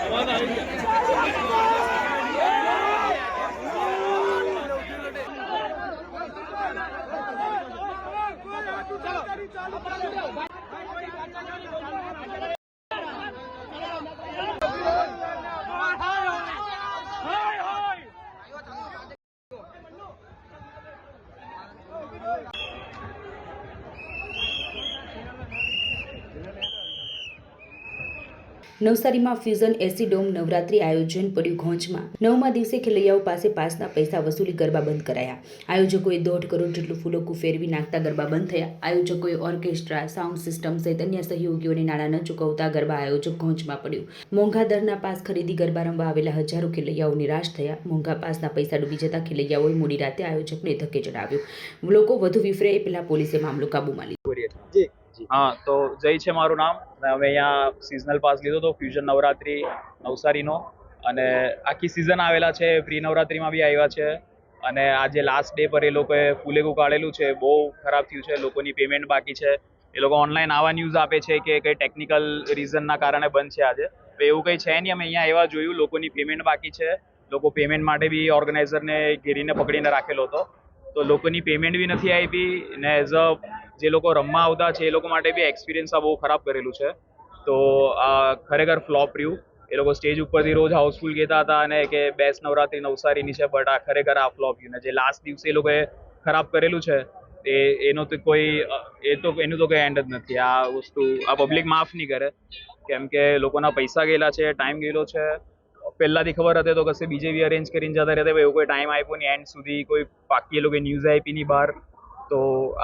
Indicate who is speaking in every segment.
Speaker 1: সমাধান નવસારીમાં ફ્યુઝન એસીડોમ નવરાત્રી આયોજન પડ્યું ઘોંચમાં. નવમા દિવસે ખેલૈયાઓ પાસે પાસના પૈસા વસૂલી ગરબા બંધ કરાયા. આયોજકોએ દોઢ કરોડ જેટલું ફૂલોકું ફેરવી નાખતા ગરબા બંધ થયા. આયોજકોએ ઓર્કેસ્ટ્રા, સાઉન્ડ સિસ્ટમ સહિત અન્ય સહયોગીઓને નાણાં ન ચૂકવતા ગરબા આયોજક ઘોંચમાં પડ્યું. મોંઘા દરના પાસ ખરીદી ગરબા રમવા આવેલા હજારો ખેલૈયાઓ નિરાશ થયા. મોંઘા પાસના પૈસા ડૂબી જતા ખેલૈયાઓએ મોડી રાતે આયોજકને ધક્કે ચડાવ્યો. લોકો વધુ વિફરે એ પહેલા પોલીસે મામલો કાબૂમાં લીધો.
Speaker 2: હા, તો જય છે મારું નામ. અને અમે અહીંયા સિઝનલ પાસ લીધો હતો ફ્યુઝન નવરાત્રી, નવસારીનો. અને આખી સિઝન આવેલા છે પ્રી નવરાત્રીમાં બી આવ્યા છે. અને આજે લાસ્ટ ડે પર એ લોકોએ ફૂલેગું કાઢેલું છે, બહુ ખરાબ થયું છે, લોકોની પેમેન્ટ બાકી છે. એ લોકો ઓનલાઈન આવા ન્યૂઝ આપે છે કે કંઈ ટેકનિકલ રીઝનના કારણે બંધ છે આજે. તો એવું કંઈ છે નહીં, અમે અહીંયા એવા જોયું, લોકોની પેમેન્ટ બાકી છે. લોકો પેમેન્ટ માટે બી ઓર્ગેનાઇઝરને ઘેરીને પકડીને રાખેલો હતો. તો લોકોની પેમેન્ટ બી નથી આપી, ને એઝ અ જે લોકો રમવા આવતા છે એ લોકો માટે બી એક્સપિરિયન્સ આ બહુ ખરાબ કરેલું છે. તો આ ખરેખર ફ્લોપ રહ્યું. એ લોકો સ્ટેજ ઉપરથી રોજ હાઉસફુલ કહેતા હતા અને કે બેસ્ટ નવરાત્રી નવસારીની છે બટ આ ખરેખર આ ફ્લોપ રહ્યું ને જે લાસ્ટ દિવસે એ લોકોએ ખરાબ કરેલું છે, એ એનો તો કોઈ, એ તો એનું તો કોઈ એન્ડ જ નથી. આ વસ્તુ, આ પબ્લિક માફ નહીં કરે. કેમ કે લોકોના પૈસા ગયેલા છે ટાઈમ ગયેલો છે. પહેલાંથી ખબર હતી તો કશે બીજે બી અરેન્જ કરીને જતા રહેતા ભાઈ એવું કોઈ ટાઈમ આપ્યો નહીં. એન્ડ સુધી કોઈ પાકી એ લોકો ન્યૂઝ આપી નહીં બહાર. તો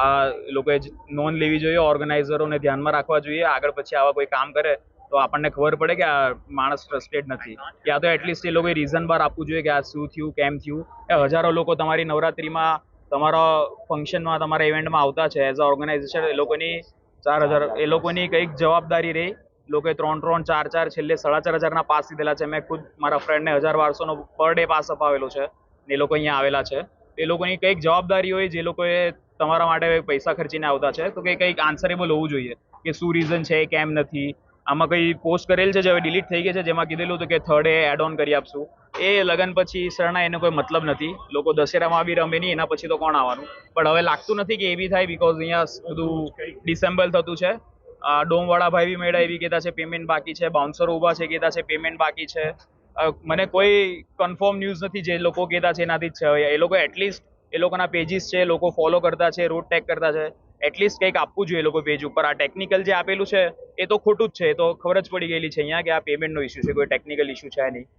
Speaker 2: આ લોકોએ નોંધ લેવી જોઈએ, ઓર્ગેનાઇઝરોને ધ્યાનમાં રાખવા જોઈએ. આગળ પછી આવા કોઈ કામ કરે તો આપણને ખબર પડે કે આ માણસ ટ્રસ્ટેડ નથી. યા તો એટલીસ્ટ એ લોકોએ રીઝન બાર આપવું જોઈએ કે આ શું થયું, કેમ થયું. એ હજારો લોકો તમારી નવરાત્રિમાં તમારા ફંક્શનમાં તમારા ઇવેન્ટમાં આવતા છે. એઝ અ ઓર્ગેનાઇઝેશન એ લોકોની ચાર હજાર, એ લોકોની કંઈક જવાબદારી રહી. લોકોએ ત્રણ ત્રણ, ચાર ચાર, છેલ્લે સાડા ચાર હજારના પાસ લીધેલા છે. મેં ખુદ મારા ફ્રેન્ડને હજાર બારસોનો પર ડે પાસ અપાવેલો છે. ને એ લોકો અહીંયા આવેલા છે. એ લોકોની કંઈક જવાબદારી હોય જે લોકોએ તમારા માટે પૈસા ખર્ચીને આવતા છે, તો કે કંઈક આન્સરેબલ હોવું જોઈએ કે શું રીઝન છે, કેમ નથી. આમાં કંઈ પોસ્ટ કરેલ છે જે હવે ડિલીટ થઈ ગઈ છે, જેમાં કીધેલું હતું કે થર્ડ એડ ઓન કરી આપશું. એ લગન પછી શરણા એનો કોઈ મતલબ નથી. લોકો દશેરામાં બી રમે નહીં, એના પછી તો કોણ આવવાનું? પણ હવે લાગતું નથી કે એ બી થાય બિકોઝ અહીંયા બધું ડિસેમ્બલ થતું છે. આ ડોમવાળા ભાઈ બી મેળા એવી કહેતા છે પેમેન્ટ બાકી છે. બાઉન્સર ઊભા છે, કહેતા છે પેમેન્ટ બાકી છે. મને કોઈ કન્ફર્મ ન્યૂઝ નથી જે લોકો કહેતા છે, એનાથી જ છે. એ લોકો એટલીસ્ટ એ લોકોના પેજીસ છે લોકો ફોલો કરતા છે રોડ ટેગ કરતા છે. એટલીસ્ટ કંઈક આપવું જોઈએ એ લોકો પેજ ઉપર. આ ટેકનિકલ જે આપેલું છે, એ તો ખોટું જ છે. એ તો ખબર જ પડી ગયેલી છે અહીંયા કે આ પેમેન્ટનો ઇસ્યુ છે, કોઈ ટેકનિકલ ઇસ્યુ છે નહીં.